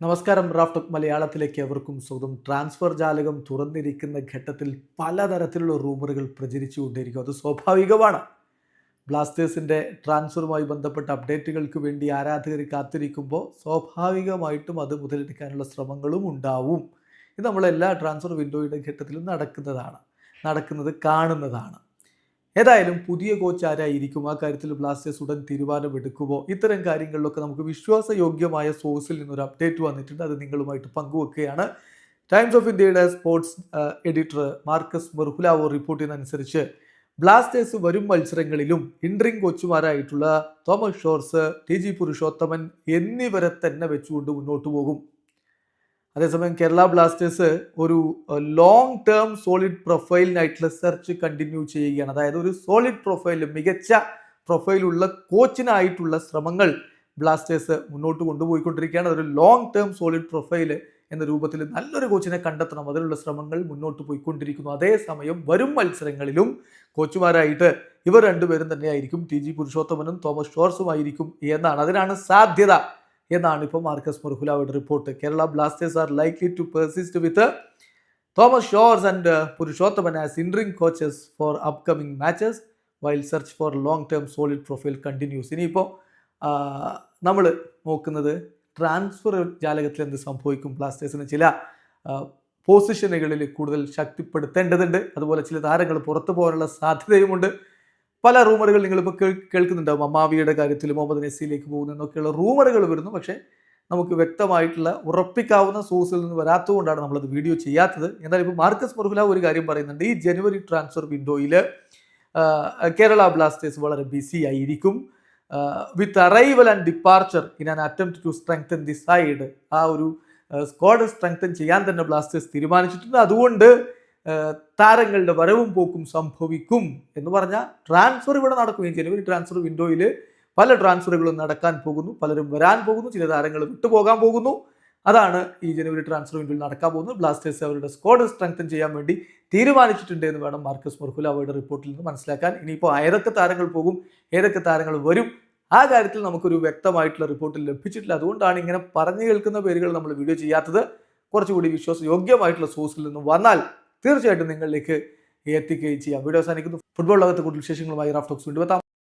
നമസ്കാരം റാഫ്റ്റ് മലയാളത്തിലേക്ക് എവർക്കും സ്വാഗതം ട്രാൻസ്ഫർ ജാലകം തുറന്നിരിക്കുന്ന ഘട്ടത്തിൽ പലതരത്തിലുള്ള റൂമറുകൾ പ്രചരിച്ചുകൊണ്ടിരിക്കും അത് സ്വാഭാവികമാണ്. ബ്ലാസ്റ്റേഴ്സിന്റെ ട്രാൻസ്ഫറുമായി ബന്ധപ്പെട്ട അപ്ഡേറ്റുകൾക്ക് വേണ്ടി ആരാധകർ കാത്തിരിക്കുമ്പോൾ സ്വാഭാവികമായിട്ടും അത് മുതലെടുക്കാനുള്ള ശ്രമങ്ങളും ഉണ്ടാവും. ഇത് നമ്മളെല്ലാ ട്രാൻസ്ഫർ വിൻഡോയുടെ ഘട്ടത്തിലും നടക്കുന്നതാണ് നടക്കുന്നത് കാണുന്നതാണ്. ഏതായാലും പുതിയ കോച്ച് ആരായിരിക്കും? ആ കാര്യത്തിൽ ബ്ലാസ്റ്റേഴ്സ് ഉടൻ തീരുമാനമെടുക്കുമോ ഇത്തരം കാര്യങ്ങളിലൊക്കെ നമുക്ക് വിശ്വാസയോഗ്യമായ സോഴ്സിൽ നിന്നൊരു അപ്ഡേറ്റ് വന്നിട്ടുണ്ട്. അത് നിങ്ങളുമായിട്ട് പങ്കുവെക്കുകയാണ്. ടൈംസ് ഓഫ് ഇന്ത്യയുടെ sports editor Marcus Mergulhao report ചെയ്യുന്നതനുസരിച്ച് Blasters വരും മത്സരങ്ങളിലും interim കോച്ചുമാരായിട്ടുള്ള Thomas Tchorz T G Purushothaman എന്നിവരെ തന്നെ വെച്ചുകൊണ്ട് മുന്നോട്ട് പോകും. അതേസമയം കേരള ബ്ലാസ്റ്റേഴ്സ് ഒരു ലോങ് ടേം സോളിഡ് പ്രൊഫൈലിനായിട്ടുള്ള സെർച്ച് കണ്ടിന്യൂ ചെയ്യുകയാണ്. അതായത് ഒരു സോളിഡ് പ്രൊഫൈൽ മികച്ച പ്രൊഫൈലുള്ള കോച്ചിനായിട്ടുള്ള ശ്രമങ്ങൾ ബ്ലാസ്റ്റേഴ്സ് മുന്നോട്ട് കൊണ്ടുപോയിക്കൊണ്ടിരിക്കുകയാണ്. ഒരു ലോങ് ടേം സോളിഡ് പ്രൊഫൈൽ എന്ന രൂപത്തിൽ നല്ലൊരു കോച്ചിനെ കണ്ടെത്തണം. അതിനുള്ള ശ്രമങ്ങൾ മുന്നോട്ട് പോയിക്കൊണ്ടിരിക്കുന്നു. അതേസമയം വരും മത്സരങ്ങളിലും കോച്ചുമാരായിട്ട് ഇവർ രണ്ടുപേരും തന്നെയായിരിക്കും ടി ജി പുരുഷോത്തമനും തോമസ് ഷോർസുമായിരിക്കും എന്നാണ്. അതിനാണ് സാധ്യത എന്നാണ് ഇപ്പോൾ Marcus മുർഹുലാവയുടെ report. Kerala Blasters are likely to persist with Thomas Tchorz and Purushothaman as interim coaches for upcoming matches while search for long term solid profile continues ഇനിയിപ്പോൾ നമ്മൾ നോക്കുന്നത് ട്രാൻസ്ഫർ ജാലകത്തിൽ എന്ത് സംഭവിക്കും ബ്ലാസ്റ്റേഴ്സിന് ചില പൊസിഷനുകളിൽ കൂടുതൽ ശക്തിപ്പെടുത്തേണ്ടതുണ്ട്. അതുപോലെ ചില താരങ്ങൾ പുറത്തു പോകാനുള്ള സാധ്യതയുമുണ്ട്. പല റൂമറുകൾ നിങ്ങളിപ്പോൾ കേൾ കേൾക്കുന്നുണ്ടാവും. അമ്മാവിയുടെ കാര്യത്തിൽ മുഹമ്മദ് നസീലേക്ക് പോകുന്നു എന്നൊക്കെയുള്ള റൂമറുകൾ വരുന്നു. പക്ഷേ നമുക്ക് വ്യക്തമായിട്ടുള്ള ഉറപ്പിക്കാവുന്ന സോഴ്സിൽ നിന്ന് വരാത്തതുകൊണ്ടാണ് നമ്മളത് വീഡിയോ ചെയ്യാത്തത്. എന്നാൽ ഇപ്പോൾ മാർക്കസ് മുർഹുല ഒരു കാര്യം പറയുന്നുണ്ട്. ഈ ജനുവരി ട്രാൻസ്ഫർ വിൻഡോയിൽ കേരള ബ്ലാസ്റ്റേഴ്സ് വളരെ ബിസി ആയിരിക്കും. With arrival and departure in an attempt to strengthen the side ആ ഒരു സ്ക്വാഡ് സ്ട്രെങ്തൻ ചെയ്യാൻ തന്നെ ബ്ലാസ്റ്റേഴ്സ് തീരുമാനിച്ചിട്ടുണ്ട്. അതുകൊണ്ട് താരങ്ങളുടെ വരവും പോക്കും സംഭവിക്കും എന്ന് പറഞ്ഞാൽ ട്രാൻസ്ഫർ ഇവിടെ നടക്കുകയും ജനുവരി ട്രാൻസ്ഫർ വിൻഡോയിൽ പല ട്രാൻസ്ഫറുകളും നടക്കാൻ പോകുന്നു. പലരും വരാൻ പോകുന്നു. ചില താരങ്ങൾ വിട്ടുപോകാൻ പോകുന്നു. അതാണ് ഈ ജനുവരി ട്രാൻസ്ഫർ വിൻഡോയിൽ നടക്കാൻ പോകുന്നത്. ബ്ലാസ്റ്റേഴ്സ് അവരുടെ സ്ക്വാഡ് സ്ട്രെങ്തൻ ചെയ്യാൻ വേണ്ടി തീരുമാനിച്ചിട്ടുണ്ട് എന്ന് വേണം മാർക്കസ് മുർഹുല അവരുടെ റിപ്പോർട്ടിൽ നിന്ന് മനസ്സിലാക്കാൻ. ഇനിയിപ്പോൾ ഏതൊക്കെ താരങ്ങൾ പോകും ഏതൊക്കെ താരങ്ങൾ വരും ആ കാര്യത്തിൽ നമുക്കൊരു വ്യക്തമായിട്ടുള്ള റിപ്പോർട്ട് ലഭിച്ചിട്ടില്ല. അതുകൊണ്ടാണ് ഇങ്ങനെ പറഞ്ഞു കേൾക്കുന്ന പേരുകൾ നമ്മൾ വീഡിയോ ചെയ്യാത്തത്. കുറച്ചുകൂടി വിശ്വാസയോഗ്യമായിട്ടുള്ള സോഴ്സിൽ നിന്ന് വന്നാൽ തീർച്ചയായിട്ടും നിങ്ങളിലേക്ക് എത്തിക്കുകയും ചെയ്യാം. വീഡിയോ അവസാനിക്കുന്നു. ഫുട്ബോൾ ലോകത്തെ കൂടുതൽ വിശേഷങ്ങളുമായി റാഫ് റാഫ്റ്റോക്സ് വീണ്ടും